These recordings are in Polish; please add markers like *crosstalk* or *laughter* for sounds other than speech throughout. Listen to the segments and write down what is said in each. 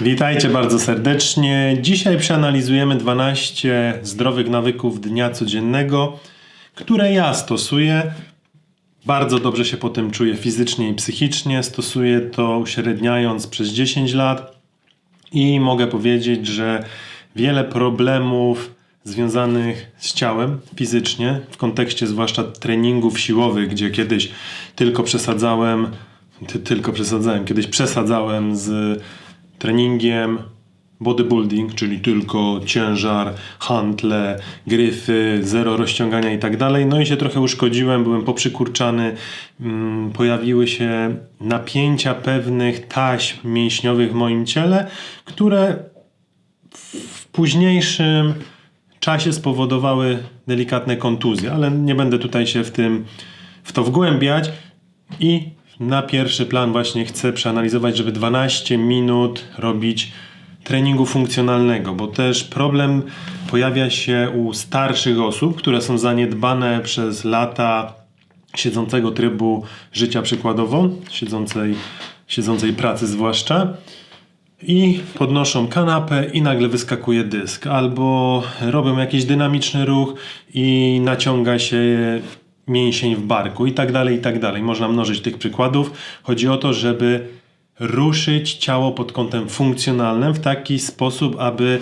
Witajcie bardzo serdecznie. Dzisiaj przeanalizujemy 12 zdrowych nawyków dnia codziennego, które ja stosuję. Bardzo dobrze się po tym czuję fizycznie i psychicznie. Stosuję to uśredniając przez 10 lat i mogę powiedzieć, że wiele problemów związanych z ciałem fizycznie, w kontekście zwłaszcza treningów siłowych, gdzie kiedyś tylko przesadzałem, ty, tylko przesadzałem, kiedyś przesadzałem z treningiem bodybuilding, czyli tylko ciężar, hantle, gryfy, zero rozciągania i tak dalej. No i się trochę uszkodziłem, byłem poprzykurczany, mm, pojawiły się napięcia pewnych taśm mięśniowych w moim ciele, które w późniejszym czasie spowodowały delikatne kontuzje, ale nie będę tutaj się w tym w to wgłębiać i na pierwszy plan właśnie chcę przeanalizować, żeby 12 minut robić treningu funkcjonalnego, bo też problem pojawia się u starszych osób, które są zaniedbane przez lata siedzącego trybu życia przykładowo, siedzącej, siedzącej pracy zwłaszcza i podnoszą kanapę i nagle wyskakuje dysk, albo robią jakiś dynamiczny ruch i naciąga się mięsień w barku i tak dalej, i tak dalej. Można mnożyć tych przykładów. Chodzi o to, żeby ruszyć ciało pod kątem funkcjonalnym w taki sposób, aby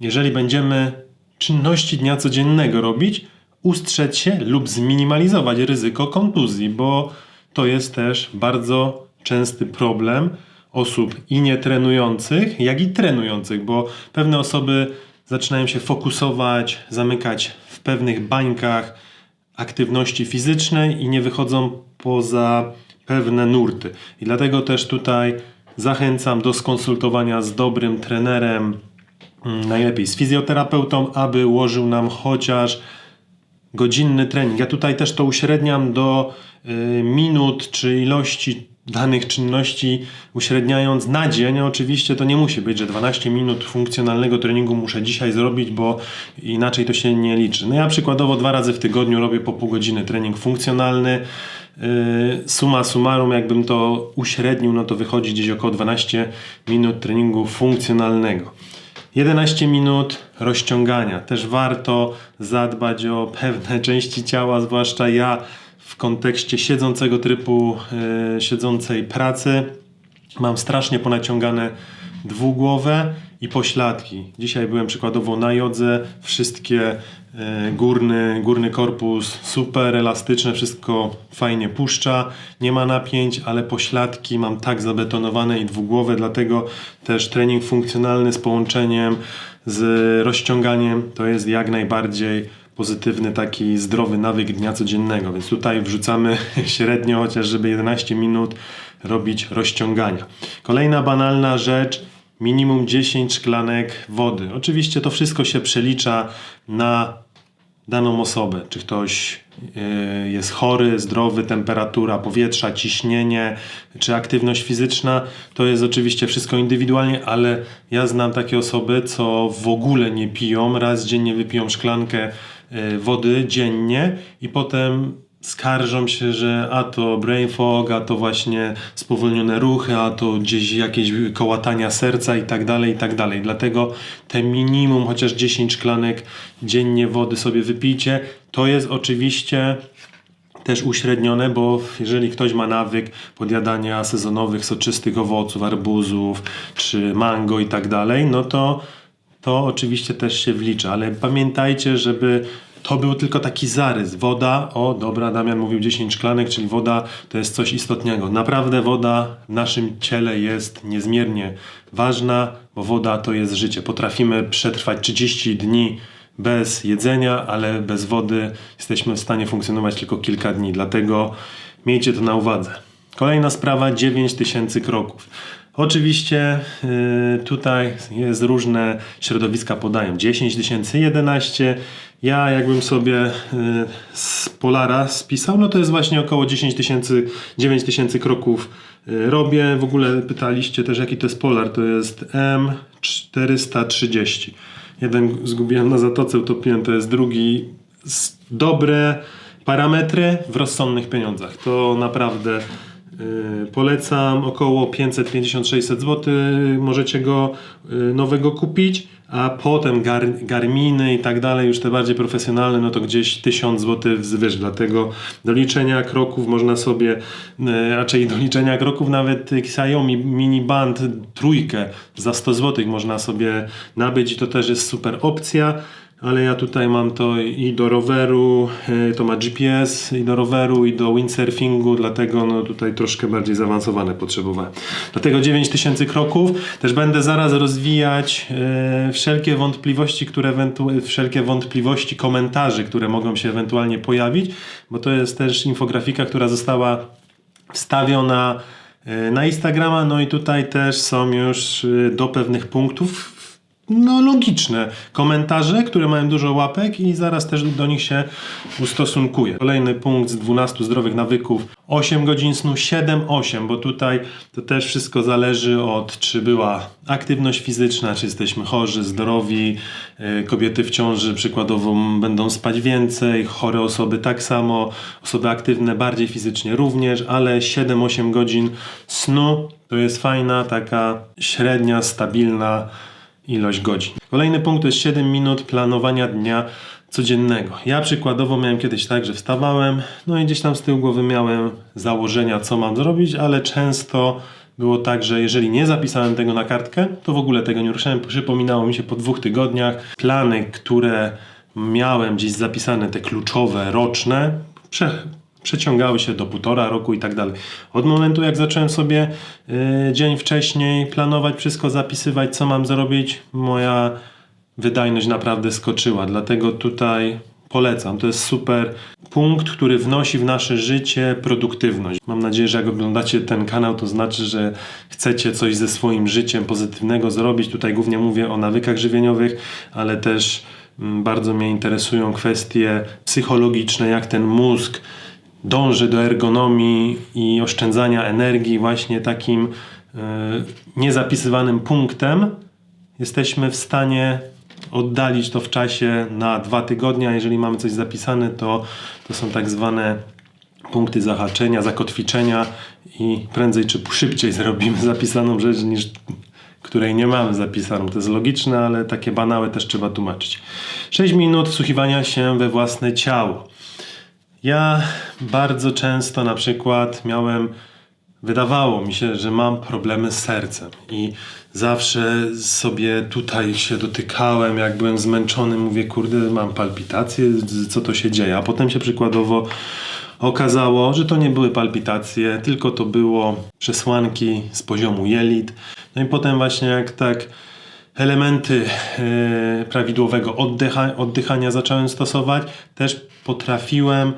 jeżeli będziemy czynności dnia codziennego robić, ustrzec się lub zminimalizować ryzyko kontuzji, bo to jest też bardzo częsty problem osób i nietrenujących, jak i trenujących, bo pewne osoby zaczynają się fokusować, zamykać w pewnych bańkach aktywności fizycznej i nie wychodzą poza pewne nurty. I dlatego też tutaj zachęcam do skonsultowania z dobrym trenerem, mm, najlepiej z fizjoterapeutą, aby ułożył nam chociaż godzinny trening. Ja tutaj też to uśredniam do y, minut czy ilości danych czynności, uśredniając na dzień. Oczywiście to nie musi być, że 12 minut funkcjonalnego treningu muszę dzisiaj zrobić, bo inaczej to się nie liczy. No ja przykładowo dwa razy w tygodniu robię po pół godziny trening funkcjonalny. Yy, suma summarum, jakbym to uśrednił, no to wychodzi gdzieś około 12 minut treningu funkcjonalnego. 11 minut rozciągania. Też warto zadbać o pewne części ciała, zwłaszcza ja w kontekście siedzącego trybu, yy, siedzącej pracy. Mam strasznie ponaciągane dwugłowe i pośladki. Dzisiaj byłem przykładowo na jodze, wszystkie e, górny, górny korpus super elastyczne, wszystko fajnie puszcza, nie ma napięć, ale pośladki mam tak zabetonowane i dwugłowe, dlatego też trening funkcjonalny z połączeniem z rozciąganiem to jest jak najbardziej pozytywny taki zdrowy nawyk dnia codziennego, więc tutaj wrzucamy *laughs* średnio chociaż żeby 11 minut robić rozciągania. Kolejna banalna rzecz, minimum 10 szklanek wody. Oczywiście to wszystko się przelicza na daną osobę. Czy ktoś yy, jest chory, zdrowy, temperatura powietrza, ciśnienie, czy aktywność fizyczna, to jest oczywiście wszystko indywidualnie, ale ja znam takie osoby, co w ogóle nie piją, raz dziennie wypiją szklankę wody dziennie i potem skarżą się, że a to brain fog, a to właśnie spowolnione ruchy, a to gdzieś jakieś kołatania serca i tak dalej, i tak dalej. Dlatego te minimum chociaż 10 szklanek dziennie wody sobie wypijcie. To jest oczywiście też uśrednione, bo jeżeli ktoś ma nawyk podjadania sezonowych, soczystych owoców, arbuzów czy mango i tak dalej, no to to oczywiście też się wlicza, ale pamiętajcie, żeby to był tylko taki zarys. Woda, o dobra, Damian mówił 10 szklanek, czyli woda to jest coś istotnego. Naprawdę woda w naszym ciele jest niezmiernie ważna, bo woda to jest życie. Potrafimy przetrwać 30 dni bez jedzenia, ale bez wody jesteśmy w stanie funkcjonować tylko kilka dni. Dlatego miejcie to na uwadze. Kolejna sprawa 9000 kroków. Oczywiście y, tutaj jest różne środowiska podają 10 tysięcy, 11. Ja jakbym sobie y, z Polara spisał, no to jest właśnie około 10 tysięcy, 9 tysięcy kroków y, robię. W ogóle pytaliście też jaki to jest Polar, to jest M430. Jeden zgubiłem na zatoce, utopiłem, to jest drugi. Dobre parametry w rozsądnych pieniądzach. To naprawdę Polecam około 550-600 zł. Możecie go yy, nowego kupić, a potem gar, Garminy i tak dalej, już te bardziej profesjonalne, no to gdzieś 1000 zł wzwyż. Dlatego do liczenia kroków można sobie, yy, raczej do liczenia kroków nawet Xiaomi Mini Band trójkę za 100 zł można sobie nabyć i to też jest super opcja. Ale ja tutaj mam to i do roweru, y, to ma GPS, i do roweru, i do windsurfingu, dlatego no tutaj troszkę bardziej zaawansowane potrzebowałem. Dlatego 9000 kroków. Też będę zaraz rozwijać y, wszelkie wątpliwości, które wszelkie wątpliwości, komentarzy, które mogą się ewentualnie pojawić, bo to jest też infografika, która została wstawiona y, na Instagrama, no i tutaj też są już do pewnych punktów no, logiczne komentarze, które mają dużo łapek i zaraz też do nich się ustosunkuję. Kolejny punkt z 12 zdrowych nawyków. 8 godzin snu, 7-8, bo tutaj to też wszystko zależy od czy była aktywność fizyczna, czy jesteśmy chorzy, zdrowi, yy, kobiety w ciąży przykładowo będą spać więcej, chore osoby tak samo, osoby aktywne bardziej fizycznie również, ale 7-8 godzin snu to jest fajna, taka średnia, stabilna ilość godzin. Kolejny punkt to jest 7 minut planowania dnia codziennego. Ja przykładowo miałem kiedyś tak, że wstawałem, no i gdzieś tam z tyłu głowy miałem założenia, co mam zrobić, ale często było tak, że jeżeli nie zapisałem tego na kartkę, to w ogóle tego nie ruszałem. Przypominało mi się po dwóch tygodniach. Plany, które miałem gdzieś zapisane, te kluczowe, roczne, przeciągały się do półtora roku i tak dalej. Od momentu, jak zacząłem sobie y, dzień wcześniej planować, wszystko zapisywać, co mam zrobić, moja wydajność naprawdę skoczyła. Dlatego tutaj polecam. To jest super punkt, który wnosi w nasze życie produktywność. Mam nadzieję, że jak oglądacie ten kanał, to znaczy, że chcecie coś ze swoim życiem pozytywnego zrobić. Tutaj głównie mówię o nawykach żywieniowych, ale też mm, bardzo mnie interesują kwestie psychologiczne, jak ten mózg dąży do ergonomii i oszczędzania energii właśnie takim y, niezapisywanym punktem, jesteśmy w stanie oddalić to w czasie na dwa tygodnie, a jeżeli mamy coś zapisane, to, to są tak zwane punkty zahaczenia, zakotwiczenia i prędzej czy szybciej zrobimy zapisaną rzecz niż której nie mamy zapisaną. To jest logiczne, ale takie banały też trzeba tłumaczyć. 6 minut wsłuchiwania się we własne ciało. Ja bardzo często na przykład miałem, wydawało mi się, że mam problemy z sercem i zawsze sobie tutaj się dotykałem, jak byłem zmęczony, mówię, kurde, mam palpitacje, co to się dzieje? A potem się przykładowo okazało, że to nie były palpitacje, tylko to było przesłanki z poziomu jelit. No i potem właśnie jak tak elementy e, prawidłowego oddycha, oddychania zacząłem stosować, też potrafiłem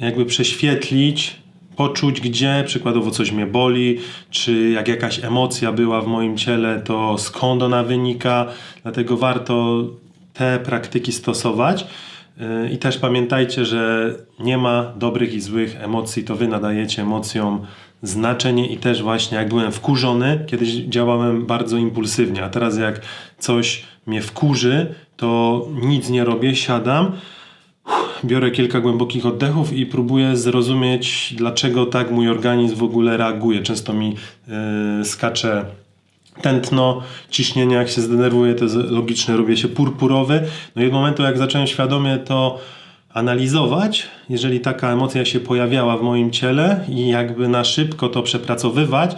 jakby prześwietlić, poczuć gdzie przykładowo coś mnie boli, czy jak jakaś emocja była w moim ciele, to skąd ona wynika. Dlatego warto te praktyki stosować. Yy, I też pamiętajcie, że nie ma dobrych i złych emocji, to wy nadajecie emocjom znaczenie i też właśnie jak byłem wkurzony, kiedyś działałem bardzo impulsywnie, a teraz jak coś mnie wkurzy, to nic nie robię, siadam, biorę kilka głębokich oddechów i próbuję zrozumieć, dlaczego tak mój organizm w ogóle reaguje. Często mi yy, skacze tętno, ciśnienie, jak się zdenerwuję, to jest logiczne, robię się purpurowy. No i od momentu, jak zacząłem świadomie to analizować, jeżeli taka emocja się pojawiała w moim ciele i jakby na szybko to przepracowywać,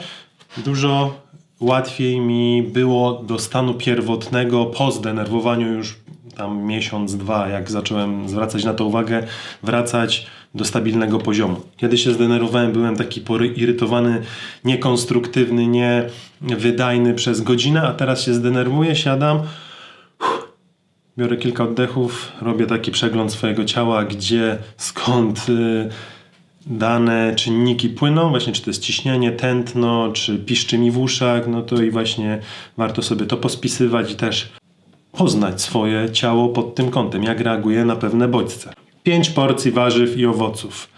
dużo łatwiej mi było do stanu pierwotnego po zdenerwowaniu już tam miesiąc, dwa, jak zacząłem zwracać na to uwagę, wracać do stabilnego poziomu. Kiedy się zdenerwowałem, byłem taki poirytowany, niekonstruktywny, niewydajny przez godzinę, a teraz się zdenerwuję, siadam, biorę kilka oddechów, robię taki przegląd swojego ciała, gdzie, skąd y, dane czynniki płyną, właśnie czy to jest ciśnienie, tętno, czy piszczy mi w uszach, no to i właśnie warto sobie to pospisywać i też poznać swoje ciało pod tym kątem, jak reaguje na pewne bodźce. 5 porcji warzyw i owoców.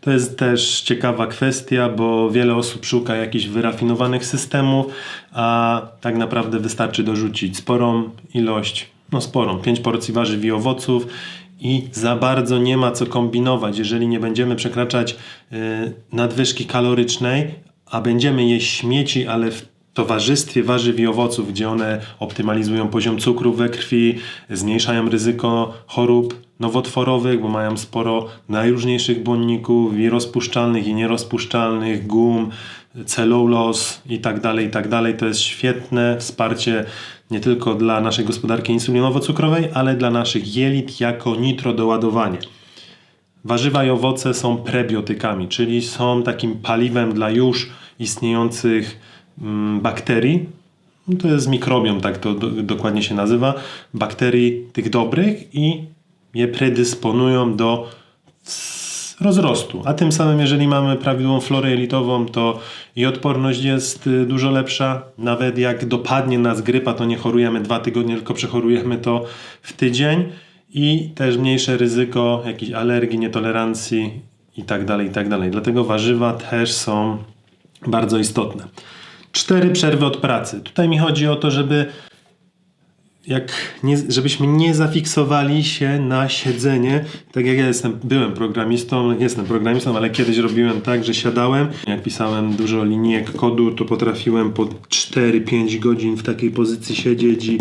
To jest też ciekawa kwestia, bo wiele osób szuka jakichś wyrafinowanych systemów, a tak naprawdę wystarczy dorzucić sporą ilość, no sporą, 5 porcji warzyw i owoców i za bardzo nie ma co kombinować. Jeżeli nie będziemy przekraczać y, nadwyżki kalorycznej, a będziemy jeść śmieci, ale w towarzystwie warzyw i owoców, gdzie one optymalizują poziom cukru we krwi, zmniejszają ryzyko chorób nowotworowych, bo mają sporo najróżniejszych błonników i rozpuszczalnych i nierozpuszczalnych, gum, celulos i tak dalej, i tak dalej. To jest świetne wsparcie nie tylko dla naszej gospodarki insulinowo-cukrowej, ale dla naszych jelit jako nitrodoładowanie. Warzywa i owoce są prebiotykami, czyli są takim paliwem dla już istniejących bakterii. No To jest mikrobiom, tak to do, dokładnie się nazywa. Bakterii tych dobrych i je predysponują do rozrostu. A tym samym, jeżeli mamy prawidłową florę jelitową, to i odporność jest y, dużo lepsza. Nawet jak dopadnie nas grypa, to nie chorujemy dwa tygodnie, tylko przechorujemy to w tydzień. I też mniejsze ryzyko jakichś alergii, nietolerancji tak i tak dalej. Dlatego warzywa też są bardzo istotne. Cztery przerwy od pracy. Tutaj mi chodzi o to, żeby jak nie, żebyśmy nie zafiksowali się na siedzenie, tak jak ja jestem, byłem programistą, jestem programistą, ale kiedyś robiłem tak, że siadałem, jak pisałem dużo linijek kodu, to potrafiłem po 4-5 godzin w takiej pozycji siedzieć i,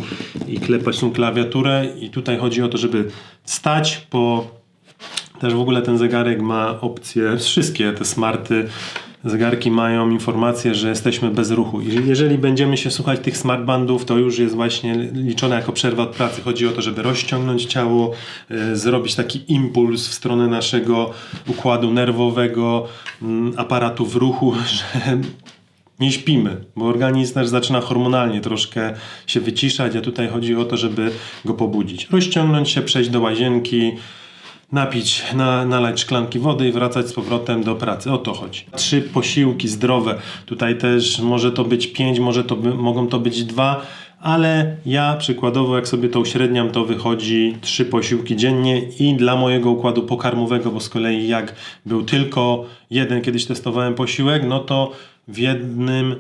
i klepać tą klawiaturę. I tutaj chodzi o to, żeby stać po też w ogóle ten zegarek ma opcję, wszystkie te smarty zegarki mają informację, że jesteśmy bez ruchu. Jeżeli będziemy się słuchać tych smartbandów, to już jest właśnie liczone jako przerwa od pracy. Chodzi o to, żeby rozciągnąć ciało, y, zrobić taki impuls w stronę naszego układu nerwowego, mm, aparatu w ruchu, *laughs* że nie śpimy, bo organizm nasz zaczyna hormonalnie troszkę się wyciszać, a tutaj chodzi o to, żeby go pobudzić. Rozciągnąć się, przejść do łazienki, napić, na, nalać szklanki wody i wracać z powrotem do pracy. O to chodzi. Trzy posiłki zdrowe. Tutaj też może to być pięć, może to by, mogą to być dwa, ale ja przykładowo, jak sobie to uśredniam, to wychodzi trzy posiłki dziennie i dla mojego układu pokarmowego, bo z kolei jak był tylko jeden, kiedyś testowałem posiłek, no to w jednym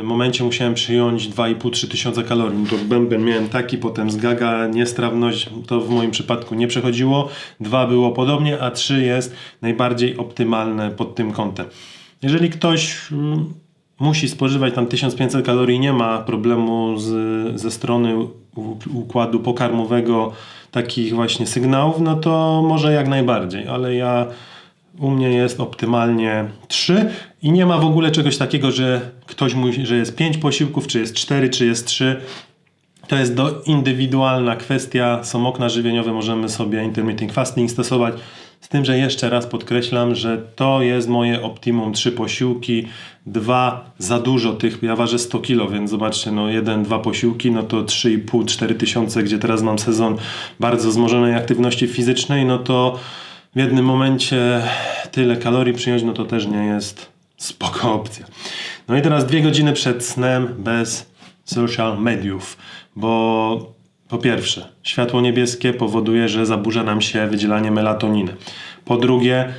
y, momencie musiałem przyjąć 2,5-3 tysiące kalorii. No to bęben miałem taki, potem zgaga, niestrawność, to w moim przypadku nie przechodziło. Dwa było podobnie, a trzy jest najbardziej optymalne pod tym kątem. Jeżeli ktoś mm, musi spożywać tam 1500 kalorii, nie ma problemu z, ze strony układu pokarmowego takich właśnie sygnałów, no to może jak najbardziej, ale ja u mnie jest optymalnie 3 i nie ma w ogóle czegoś takiego, że ktoś mówi, że jest 5 posiłków, czy jest 4, czy jest 3. To jest do, indywidualna kwestia. Są okna żywieniowe, możemy sobie intermittent fasting stosować. Z tym, że jeszcze raz podkreślam, że to jest moje optimum. Trzy posiłki, dwa za dużo tych. Ja ważę 100 kg, więc zobaczcie, no jeden, dwa posiłki, no to 3,5-4 tysiące, gdzie teraz mam sezon bardzo wzmożonej aktywności fizycznej, no to w jednym momencie tyle kalorii przyjąć, no to też nie jest spoko opcja. No i teraz dwie godziny przed snem bez social mediów, bo po pierwsze, światło niebieskie powoduje, że zaburza nam się wydzielanie melatoniny. Po drugie,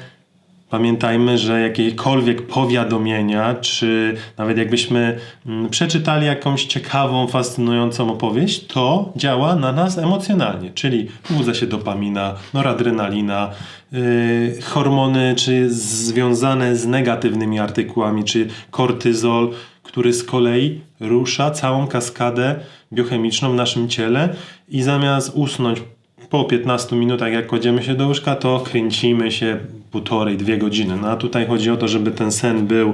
Pamiętajmy, że jakiekolwiek powiadomienia, czy nawet jakbyśmy mm, przeczytali jakąś ciekawą, fascynującą opowieść, to działa na nas emocjonalnie, czyli pobudza się dopamina, noradrenalina, yy, hormony, czy związane z negatywnymi artykułami, czy kortyzol, który z kolei rusza całą kaskadę biochemiczną w naszym ciele i zamiast usnąć po 15 minutach, jak kładziemy się do łóżka, to kręcimy się półtorej, dwie godziny. No a tutaj chodzi o to, żeby ten sen był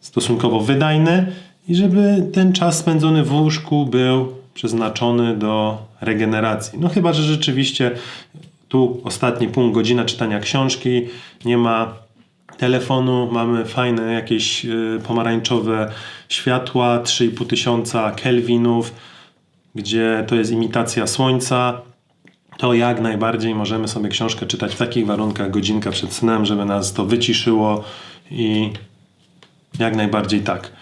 stosunkowo wydajny i żeby ten czas spędzony w łóżku był przeznaczony do regeneracji. No chyba, że rzeczywiście tu ostatni punkt, godzina czytania książki, nie ma telefonu, mamy fajne jakieś y, pomarańczowe światła, 3,5 tysiąca kelwinów, gdzie to jest imitacja słońca, to jak najbardziej możemy sobie książkę czytać w takich warunkach godzinka przed snem, żeby nas to wyciszyło i jak najbardziej tak.